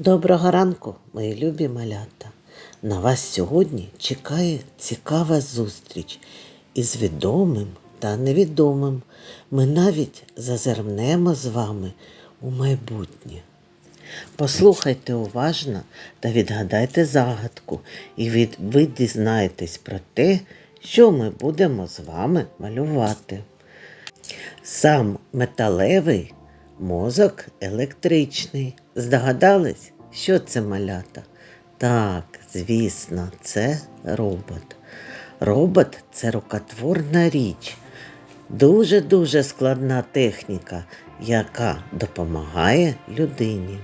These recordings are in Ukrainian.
Доброго ранку, мої любі малята. На вас сьогодні чекає цікава зустріч із відомим та невідомим. Ми навіть зазирнемо з вами у майбутнє. Послухайте уважно та відгадайте загадку, і від... ви дізнаєтесь про те, що ми будемо з вами малювати. Сам металевий, мозок електричний. Здогадались, що це малята? Так, звісно, це робот. Робот це рукотворна річ, дуже-дуже складна техніка, яка допомагає людині.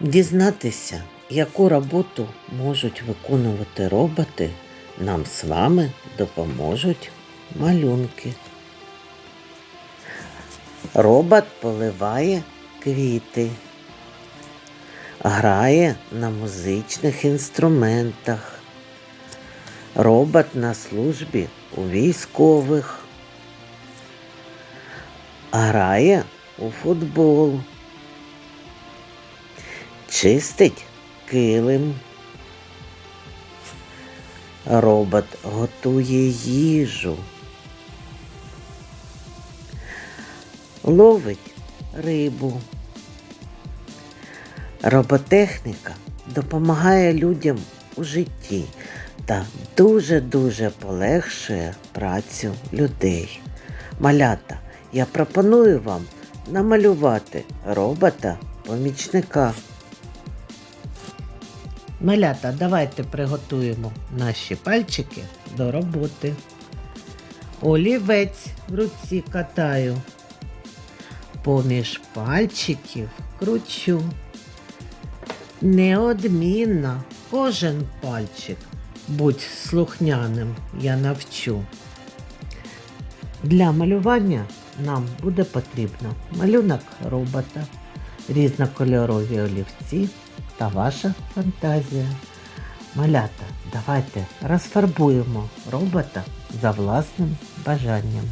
Дізнатися, яку роботу можуть виконувати роботи, нам з вами допоможуть малюнки. Робот поливає квіти, грає на музичних інструментах. Робот на службі у військових. Грає у футбол. Чистить килим. Робот готує їжу. ловить рибу. Роботехніка допомагає людям у житті та дуже-дуже полегшує працю людей. Малята, я пропоную вам намалювати робота-помічника. Малята, давайте приготуємо наші пальчики до роботи. Олівець в руці катаю поміж пальчиків кручу. Неодмінно кожен пальчик будь слухняним я навчу. Для малювання нам буде потрібно малюнок робота, різнокольорові олівці та ваша фантазія. Малята, давайте розфарбуємо робота за власним бажанням.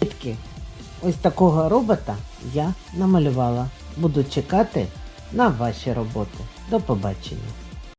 Дітки, ось такого робота я намалювала. Буду чекати на ваші роботи. До побачення.